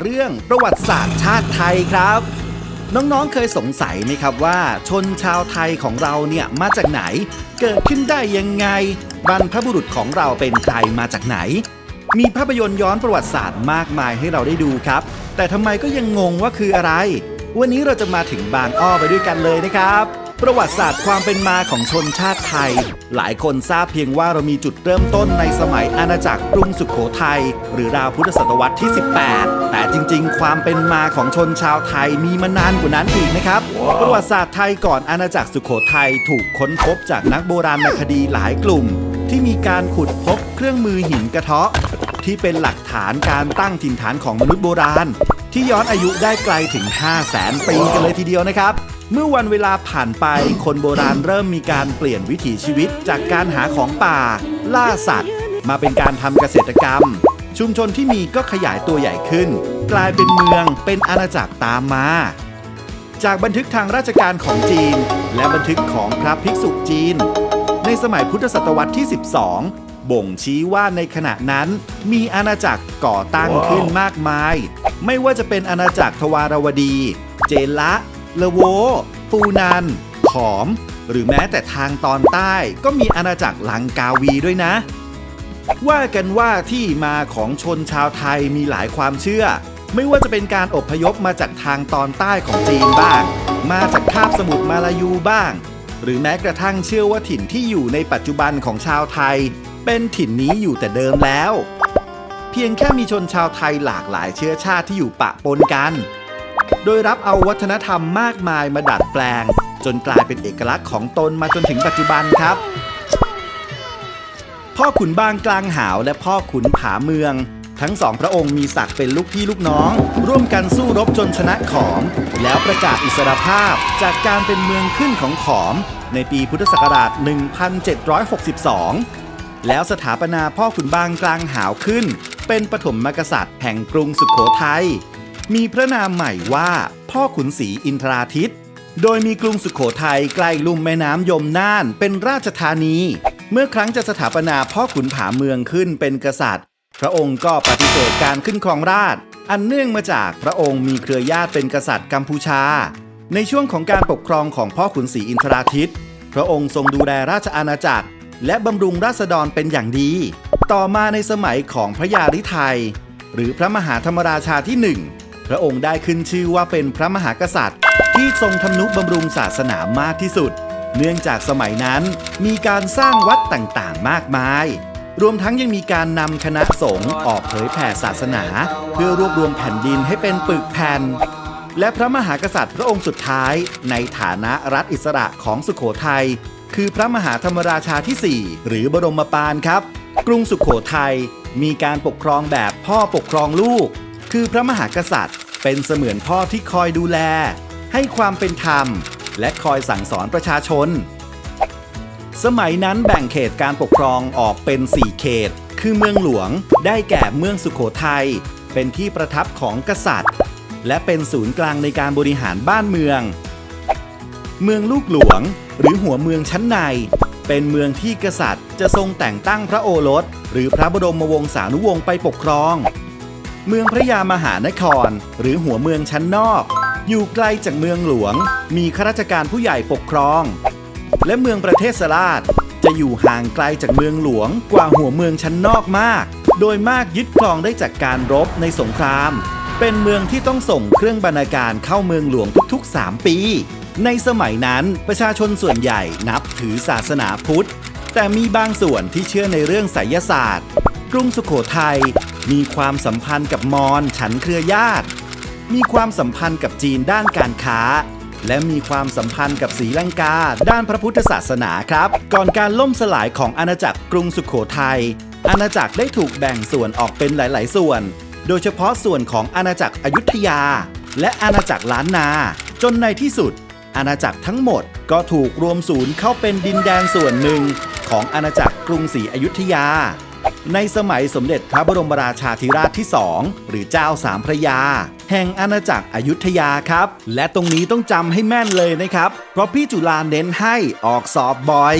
เรื่องประวัติศาสตร์ชาติไทยครับ น้องๆเคยสงสัยไหมครับว่า ชนชาวไทยของเราเนี่ยมาจากไหน เกิดขึ้นได้ยังไงบรรพบุรุษของเราเป็นใครมาจากไหน มีภาพยนตร์ย้อนประวัติศาสตร์มากมายให้เราได้ดูครับ แต่ทำไมก็ยังงงว่าคืออะไร วันนี้เราจะมาถึงบางอ้อไปด้วยกันเลยนะครับประวัติศาสตร์ความเป็นมาของชนชาติไทย หลายคนทราบเพียงว่าเรามีจุดเริ่มต้นในสมัยอาณาจักรกรุงสุขโขทัยหรือราวพุทธศตวรรษที่ 18แต่ จริง ๆ ความเป็นมาของชนชาวไทยมีมานานกว่านั้นอีกนะครับประวัติศาสตร์ไทยก่อนอาณาจักรสุขโขทัยถูกค้นพบจากนักโบราณคดีหลายกลุ่ม ที่มีการขุดพบเครื่องมือหินกระเทาะ ที่เป็นหลักฐานการตั้งถิ่นฐานของมนุษย์โบราณ ที่ย้อนอายุได้ไกลถึง 5 0 0แสนปีกันเลยทีเดียวนะครับเมื่อวันเวลาผ่านไปคนโบราณเริ่มมีการเปลี่ยนวิถีชีวิตจากการหาของป่า ล่าสัตว์ มาเป็นการทำเกษตรกรรม ชุมชนที่มีก็ขยายตัวใหญ่ขึ้น กลายเป็นเมืองเป็นอาณาจักรตามมา จากบันทึกทางราชการของจีน และบันทึกของพระภิกษุจีน ในสมัยพุทธศตวรรษที่ 12 บ่งชี้ว่าในขณะนั้น มีอาณาจักรก่อตั้งขึ้นมากมาย ไม่ว่าจะเป็นอาณาจักรทวารวดี เจละเลโวฟูนัน ขอม หรือแม้แต่ทางตอนใต้ก็มีอาณาจักรลังกาวีด้วยนะว่ากันว่าที่มาของชนชาวไทยมีหลายความเชื่อ ไม่ว่าจะเป็นการอบพยพมาจากทางตอนใต้ของจีนบ้าง มาจากคาบสมุทรมาลายูบ้าง หรือแม้กระทั่งเชื่อว่าถิ่นที่อยู่ในปัจจุบันของชาวไทย เป็นถิ่นนี้อยู่แต่เดิมแล้ว เพียงแค่มีชนชาวไทยหลากหลายเชื้อชาติที่อยู่ปะปนกัน โดยรับเอาวัฒนธรรมมากมายมาดัดแปลง จนกลายเป็นเอกลักษณ์ของตนมาจนถึงปัจจุบันครับพ่อขุนบางกลางหาวและพ่อขุนผาเมือง ทั้งสองพระองค์มีศักดิ์เป็นลูกพี่ลูกน้อง ร่วมกันสู้รบจนชนะขอม แล้วประกาศอิสรภาพจากการเป็นเมืองขึ้นของขอม ในปีพุทธศักราช 1762 แล้วสถาปนาพ่อขุนบางกลางหาวขึ้น เป็นปฐมมกษัตริย์แห่งกรุงสุขโขทัยมีพระนามใหม่ว่าพ่อขุนศรีอินทราทิตโดยมีกรุงสุขโขทัยใกล้ลุ่มแม่น้ำยมน่านเป็นราชธานี เมื่อครั้งจะสถาปนาพ่อขุนผาเมืองขึ้นเป็นกษัตริย์ พระองค์ก็ปฏิเสธการขึ้นครองราชอันเนื่องมาจากพระองค์มีเครือญาติเป็นกษัตริย์กัมพูชา ในช่วงของการปกครองของพ่อขุนศรีอินทราทิตพระองค์ทรงดูแลราชอาณาจักร และบำรุงราษฎรเป็นอย่างดี ต่อมาในสมัยของพระยาฤทัยหรือพระมหาธรรมราชาที่หนึ่งพระองค์ได้ขึ้นชื่อว่าเป็นพระมหากษัตริย์ ที่ทรงทำนุบำรุงศาสนามากที่สุด เนื่องจากสมัยนั้นมีการสร้างวัดต่างๆ มากมาย รวมทั้งยังมีการนำคณะสงฆ์ออกเผยแผ่ศาสนา เพื่อรวบรวมแผ่นดินให้เป็นปึกแผ่น และพระมหากษัตริย์พระองค์สุดท้าย ในฐานะรัฐอิสระของสุขโขทัยคือพระมหาธรรมราชาที่ 4 หรือบรมปานครับ กรุงสุขโขทัยมีการปกครองแบบพ่อปกครองลูก คือพระมหากษัตริย์ เป็นเสมือนพ่อที่คอยดูแล ให้ความเป็นธรรม และคอยสั่งสอนประชาชน สมัยนั้นแบ่งเขตการปกครองออกเป็น 4 เขต คือเมืองหลวง ได้แก่เมืองสุขโขทัย เป็นที่ประทับของกษัตริย์ และเป็นศูนย์กลางในการบริหารบ้านเมือง เมืองลูกหลวง หรือหัวเมืองชั้นใน เป็นเมืองที่กษัตริย์จะทรงแต่งตั้งพระโอรส หรือพระบรมวงศานุวงศ์ไปปกครอง เมืองพระยามหานคร หรือหัวเมืองชั้นนอก อยู่ไกลจากเมืองหลวง มีข้าราชการผู้ใหญ่ปกครอง และเมืองประเทศสราชจะอยู่ห่างไกลจากเมืองหลวงกว่าหัวเมืองชั้นนอกมาก โดยมากยึดครองได้จากการรบในสงคราม เป็นเมืองที่ต้องส่งเครื่องบรรณาการเข้าเมืองหลวงทุกๆ 3 ปี ในสมัยนั้นประชาชนส่วนใหญ่นับถือศาสนาพุทธ แต่มีบางส่วนที่เชื่อในเรื่องไสยศาสตร์ กรุงสุโขทัยมีความสัมพันธ์กับมอญฉันเครือญาติ มีความสัมพันธ์กับจีนด้านการค้า และมีความสัมพันธ์กับศรีลังกา ด้านพระพุทธศาสนาครับ ก่อนการล่มสลายของอาณาจักรกรุงสุขโขทัยอาณาจักรได้ถูกแบ่งส่วนออกเป็นหลาย ๆ ส่วน โดยเฉพาะส่วนของอาณาจักรอยุธยา และอาณาจักรล้านนา จนในที่สุด อาณาจักรทั้งหมดก็ถูกรวมศูนย์เข้าเป็นดินแดนส่วนหนึ่งของอาณาจักรกรุงศรีอยุธยา ในสมัยสมเด็จพระบรมราชาธิราชที่สองหรือเจ้าสามพระยา แห่งอาณาจักรอยุธยาครับ และตรงนี้ต้องจำให้แม่นเลยนะครับ เพราะพี่จุฬาเน้นให้ออกสอบบ่อย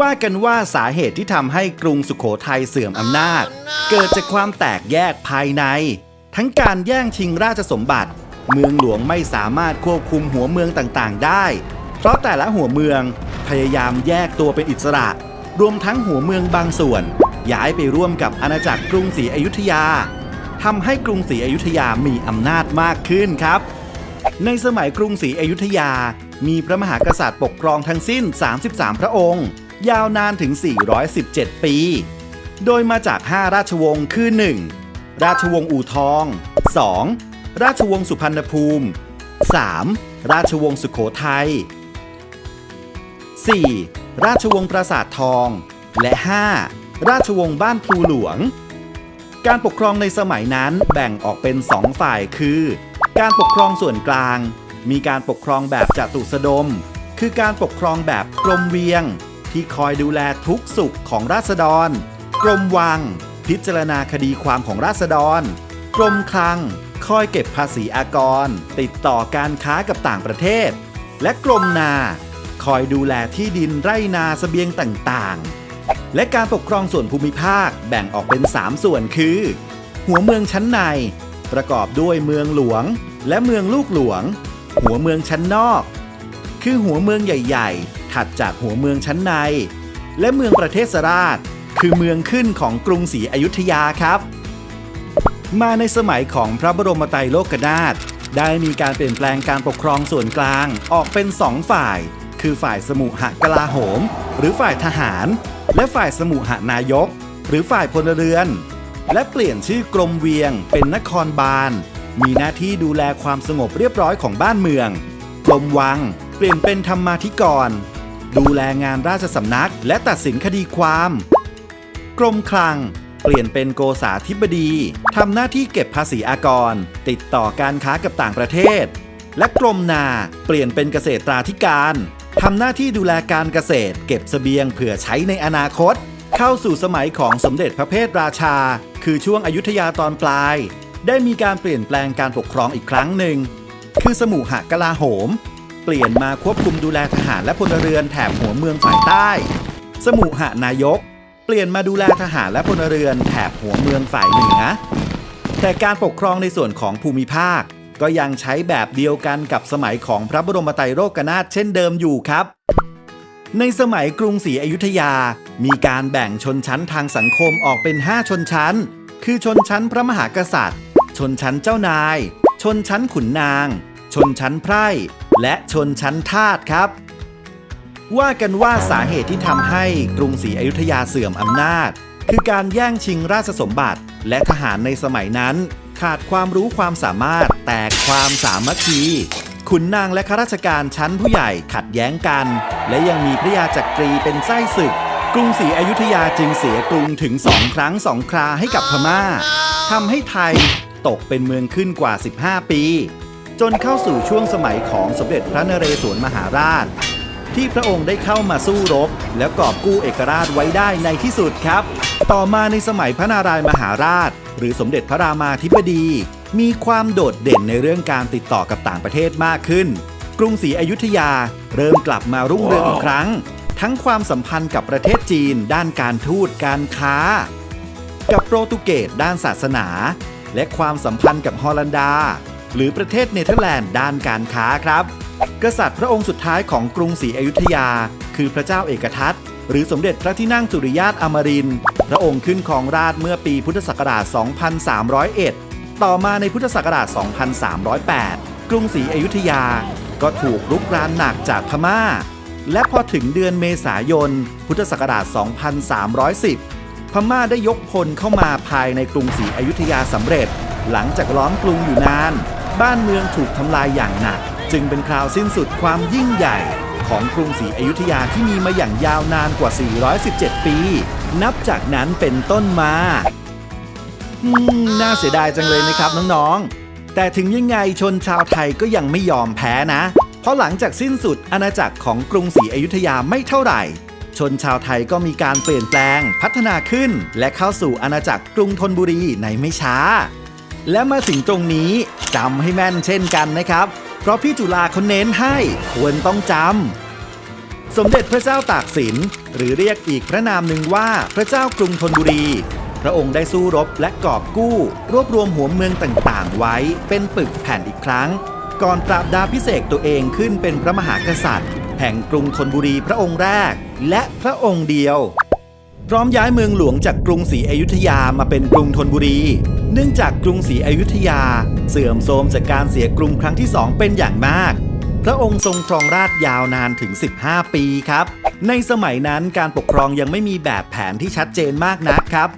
ว่ากันว่าสาเหตุที่ทำให้กรุงสุขโขทัยเสื่อมอำนาจ เกิดจากความแตกแยกภายใน ทั้งการแย่งชิงราชสมบัติ เมืองหลวงไม่สามารถควบคุมหัวเมืองต่างๆ ได้ เพราะแต่ละหัวเมืองพยายามแยกตัวเป็นอิสระ รวมทั้งหัวเมืองบางส่วน ย้ายไปร่วมกับอาณาจักรกรุงศรีอยุธยาทำให้กรุงศรีอยุธยามีอำนาจมากขึ้นครับ ในสมัยกรุงศรีอยุธยา มีพระมหากษัตริย์ปกครองทั้งสิ้น 33 พระองค์ ยาวนานถึง 417 ปี โดยมาจาก 5 ราชวงศ์คือ 1. ราชวงศ์อู่ทอง 2. ราชวงศ์สุพรรณภูมิ 3. ราชวงศ์สุขโขทัย 4. ราชวงศ์ปราสาททอง และ 5. ราชวงศ์บ้านพลูหลวง การปกครองในสมัยนั้นแบ่งออกเป็นสองฝ่ายคือ การปกครองส่วนกลาง มีการปกครองแบบจตุสดม คือการปกครองแบบกรมเวียง ที่คอยดูแลทุกสุขของราษฎร กรมวัง พิจารณาคดีความของราษฎร กรมคลัง คอยเก็บภาษีอากร ติดต่อการค้ากับต่างประเทศ และกรมนา คอยดูแลที่ดินไร่นาเสบียงต่างๆ และการปกครองส่วนภูมิภาคแบ่งออกเป็น 3 ส่วนคือ หัวเมืองชั้นใน ประกอบด้วยเมืองหลวง และเมืองลูกหลวง หัวเมืองชั้นนอก คือหัวเมืองใหญ่ๆ ถัดจากหัวเมืองชั้นใน และเมืองประเทศราช คือเมืองขึ้นของกรุงศรีอยุธยาครับ มาในสมัยของพระบรมไตรโลกนาถได้มีการเปลี่ยนแปลงการปกครองส่วนกลางออกเป็นสองฝ่าย คือฝ่ายสมุหกลาโหม หรือฝ่ายทหาร และฝ่ายสมุหนายก หรือฝ่ายพลเรือน และเปลี่ยนชื่อกรมเวียง เป็นนครบาล มีหน้าที่ดูแลความสงบเรียบร้อยของบ้านเมือง กรมวัง เปลี่ยนเป็นธรรมาธิกร ดูแลงานราชสำนักและตัดสินคดีความ กรมคลังเปลี่ยนเป็นโกษาธิบดี ทำหน้าที่เก็บภาษีอากร ติดต่อการค้ากับต่างประเทศ และกรมนาเปลี่ยนเป็นเกษตราธิการ ทำหน้าที่ดูแลการเกษตร เก็บเสบียงเผื่อใช้ในอนาคต เข้าสู่สมัยของสมเด็จพระเพทราชา คือช่วงอายุทยาตอนปลาย ได้มีการเปลี่ยนแปลงการปกครองอีกครั้งหนึ่ง คือสมุหกลาโหม เปลี่ยนมาควบคุมดูแลทหารและพลเรือนแถบหัวเมืองฝ่ายใต้ สมุหนายก เปลี่ยนมาดูแลทหารและพลเรือนแถบหัวเมืองฝ่ายเหนือ แต่การปกครองในส่วนของภูมิภาค ก็ยังใช้แบบเดียวกันกับสมัยของพระบรมไตรโลกนาถเช่นเดิมอยู่ครับ ในสมัยกรุงศรีอยุธยา มีการแบ่งชนชั้นทางสังคมออกเป็น 5 ชนชั้น คือชนชั้นพระมหากษัตริย์ ชนชั้นเจ้านาย ชนชั้นขุนนาง ชนชั้นไพร่ และชนชั้นทาสครับว่ากันว่าสาเหตุที่ทำให้กรุงศรีอยุธยาเสื่อมอำนาจ คือการแย่งชิงราชสมบัติ และทหารในสมัยนั้น ขาดความรู้ความสามารถ แตกความสามัคคีขุนนางและข้าราชการชั้นผู้ใหญ่ขัดแย้งกัน และยังมีพระยาจักรีเป็นไส้ศึก กรุงศรีอยุธยาจึงเสียกรุงถึงสองครั้งสองคราให้กับพม่าทำให้ไทยตกเป็นเมืองขึ้นกว่า 15 ปี จนเข้าสู่ช่วงสมัยของสมเด็จพระนเรศวรมหาราช ที่พระองค์ได้เข้ามาสู้รบ แล้วกอบกู้เอกราชไว้ได้ในที่สุดครับ ต่อมาในสมัยพระนารายมหาราช หรือสมเด็จพระรามาธิบดี มีความโดดเด่นในเรื่องการติดต่อกับต่างประเทศมากขึ้น กรุงศรีอยุธยาเริ่มกลับมารุ่งเรืองอีกครั้ง ทั้งความสัมพันธ์กับประเทศจีน ด้านการทูตการค้า กับโปรตุเกสด้านศาสนา และความสัมพันธ์กับฮอลันดา หรือประเทศเนเธอร์แลนด์ด้านการค้าครับ กษัตริย์พระองค์สุดท้ายของกรุงศรีอยุธยา คือพระเจ้าเอกทัตหรือสมเด็จพระที่นั่งสุริยาตอมรินท ร์พระองค์ขึ้นครองราชเมื่อปีพุทธศักราช 2301 ต่อมาในพุทธศักราช 2308 กรุงศรีอยุธยา ก็ถูกรุกรานหนักจากพม่า และพอถึงเดือนเมษายน พุทธศักราช 2310 พม่าได้ยกพลเข้ามาภายในกรุงศรีอยุธยาสำเร็จ หลังจากล้อมกรุงอยู่นาน บ้านเมืองถูกทำลายอย่างหนัก จึงเป็นคราวสิ้นสุดความยิ่งใหญ่ของกรุงศรีอยุธยาที่มีมาอย่างยาวนานกว่า 417 ปี นับจากนั้นเป็นต้นมาอืมน่าเสียดายจังเลยนะครับน้องๆ แต่ถึงยังไงชนชาวไทยก็ยังไม่ยอมแพ้นะ เพราะหลังจากสิ้นสุดอาณาจักรของกรุงศรีอยุธยาไม่เท่าไหร่ ชนชาวไทยก็มีการเปลี่ยนแปลง พัฒนาขึ้น และเข้าสู่อาณาจักรกรุงธนบุรีในไม่ช้า และมาถึงตรงนี้จำให้แม่นเช่นกันนะครับ เพราะพี่จุฬาเขาเน้นให้ควรต้องจำ สมเด็จพระเจ้าตากสิน หรือเรียกอีกพระนามหนึ่งว่าพระเจ้ากรุงธนบุรี พระองค์ได้สู้รบและกอบกู้ รวบรวมหัวเมืองต่างๆ ไว้เป็นปึกแผ่นอีกครั้ง ก่อนปราบดาพิเศษตัวเองขึ้นเป็นพระมหากษัตริย์ แห่งกรุงธนบุรีพระองค์แรก และพระองค์เดียว พร้อมย้ายเมืองหลวงจากกรุงศรีอยุธยามาเป็นกรุงธนบุรี เนื่องจากกรุงศรีอยุธยา เสื่อมโทรมจากการเสียกรุงครั้งที่สองเป็นอย่างมาก พระองค์ทรงครองราชยาวนานถึง 15 ปีครับ ในสมัยนั้นการปกครองยังไม่มีแบบแผนที่ชัดเจนมากนักครับ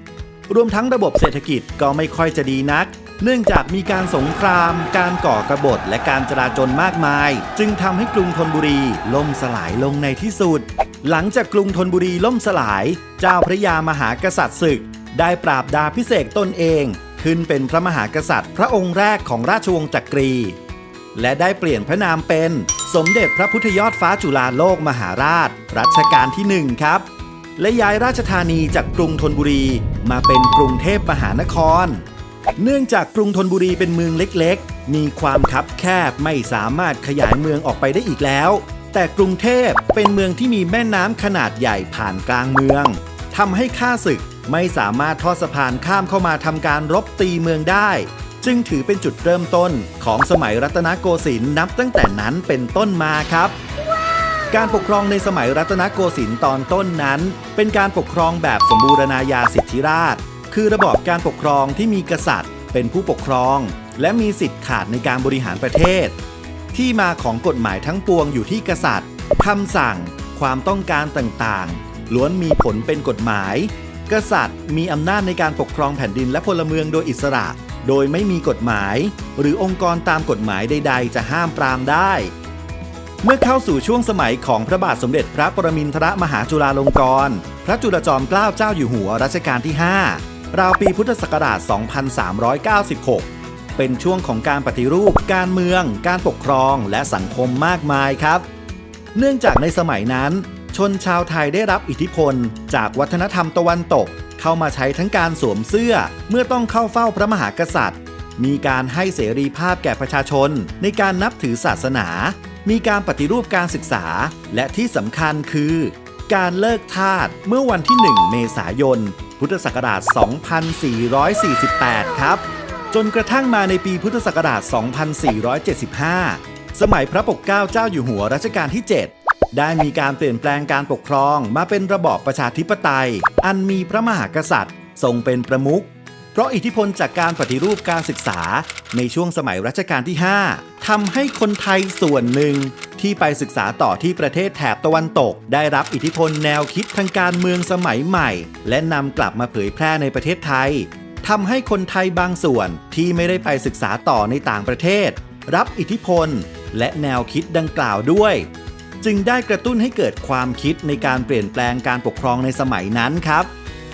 รวมทั้งระบบเศรษฐกิจก็ไม่ค่อยจะดีนัก เนื่องจากมีการสงคราม การก่อกรบฏและการจราจนมากมาย จึงทำให้กรุงธนบุรีล่มสลายลงในที่สุด หลังจากกรุงธนบุรีล่มสลาย เจ้าพระยามหากษัตริย์ศึก ได้ปราบดาพิเศษตนเอง ขึ้นเป็นพระมหากษัตริย์ พระองค์แรกของราชวงศ์จักรี และได้เปลี่ยนพระนามเป็น สมเด็จพระพุทธยอดฟ้าจุฬาโลกมหาราช รัชกาลที่หนึ่งครับ และย้ายราชธานีจากกรุงธนบุรี มาเป็นกรุงเทพมหานคร เนื่องจากกรุงธนบุรีเป็นเมืองเล็กๆ มีความคับแคบไม่สามารถขยายเมืองออกไปได้อีกแล้ว แต่กรุงเทพเป็นเมืองที่มีแม่น้ำขนาดใหญ่ผ่านกลางเมืองทำให้ข้าศึกไม่สามารถทอดสะพานข้ามเข้ามาทำการรบตีเมืองได้ จึงถือเป็นจุดเริ่มต้นของสมัยรัตนโกสินทร์นับตั้งแต่นั้นเป็นต้นมาครับ การปกครองในสมัยรัตนโกสินทร์ตอนต้นนั้น เป็นการปกครองแบบสมบูรณาญาสิทธิราช คือระบอบการปกครองที่มีกษัตริย์ เป็นผู้ปกครอง และมีสิทธิ์ขาดในการบริหารประเทศ ที่มาของกฎหมายทั้งปวงอยู่ที่กษัตริย์คำสั่ง ความต้องการต่างๆ ล้วนมีผลเป็นกฎหมาย กษัตริย์มีอำนาจในการปกครองแผ่นดินและพลเมืองโดยอิสระ โดยไม่มีกฎหมาย หรือองค์กรตามกฎหมายใด ๆ จะห้ามปรามได้ เมื่อเข้าสู่ช่วงสมัยของพระบาทสมเด็จพระปรมินทรมหาจุฬาลงกรณ์พระจุลจอมเกล้าเจ้าอยู่หัวรัชกาลที่ 5 ราวปีพุทธศักราช 2396 เป็นช่วงของการปฏิรูป การเมือง การปกครองและสังคมมากมายครับ เนื่องจากในสมัยนั้น ชนชาวไทยได้รับอิทธิพล จากวัฒนธรรมตะวันตก เข้ามาใช้ทั้งการสวมเสื้อ เมื่อต้องเข้าเฝ้าพระมหากษัตริย์ มีการให้เสรีภาพแก่ประชาชน ในการนับถือศาสนา มีการปฏิรูปการศึกษา และที่สำคัญคือ การเลิกทาสเมื่อวันที่ 1 เมษายน พุทธศักราช 2448 ครับ จนกระทั่งมาในปีพุทธศักราช 2475 สมัยพระปกเกล้าเจ้าอยู่หัวรัชกาลที่ 7 ได้มีการเปลี่ยนแปลงการปกครองมาเป็นระบอบประชาธิปไตย อันมีพระมหากษัตริย์ ทรงเป็นประมุขเพราะอิทธิพลจากการปฏิรูปการศึกษา ในช่วงสมัยรัชกาลที่ 5ทำให้คนไทยส่วนหนึ่ง ที่ไปศึกษาต่อที่ประเทศแถบตะวันตก ได้รับอิทธิพลแนวคิดทางการเมืองสมัยใหม่ และนำกลับมาเผยแพร่ในประเทศไทยทำให้คนไทยบางส่วนที่ไม่ได้ไปศึกษาต่อในต่างประเทศ รับอิทธิพล และแนวคิดดังกล่าวด้วย จึงได้กระตุ้นให้เกิดความคิดในการเปลี่ยนแปลงการปกครองในสมัยนั้นครับ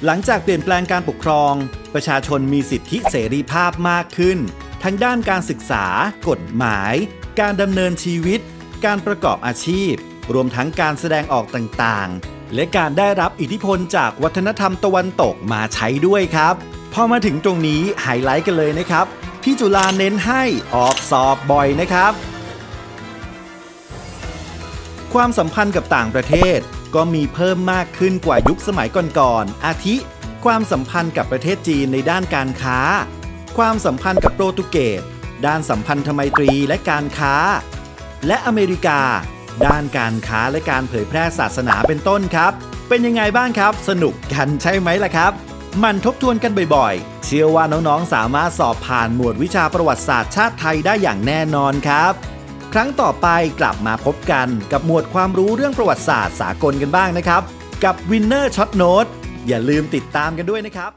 หลังจากเปลี่ยนแปลงการปกครอง ประชาชนมีสิทธิเสรีภาพมากขึ้น ทั้งด้านการศึกษา กฎหมาย การดำเนินชีวิต การประกอบอาชีพ รวมทั้งการแสดงออกต่างๆ และการได้รับอิทธิพลจากวัฒนธรรมตะวันตกมาใช้ด้วยครับพอมาถึงตรงนี้ไฮไลท์กันเลยนะครับ พี่จุฬาเน้นให้ออกสอบบ่อยนะครับ ความสัมพันธ์กับต่างประเทศ ก็มีเพิ่มมากขึ้นกว่ายุคสมัยก่อนๆ อาทิ ความสัมพันธ์กับประเทศจีนในด้านการค้า ความสัมพันธ์กับโปรตุเกส ด้านสัมพันธไมตรีและการค้า และอเมริกา ด้านการค้าและการเผยแพร่ศาสนาเป็นต้นครับ เป็นยังไงบ้างครับ สนุกกันใช่ไหมล่ะครับมันทบทวนกันบ่อยๆ เชื่อว่าน้องๆ สามารถสอบผ่านหมวดวิชาประวัติศาสตร์ชาติไทยได้อย่างแน่นอนครับ ครั้งต่อไปกลับมาพบกันกับหมวดความรู้เรื่องประวัติศาสตร์สากลกันบ้างนะครับ กับ Winner Shot Note อย่าลืมติดตามกันด้วยนะครับ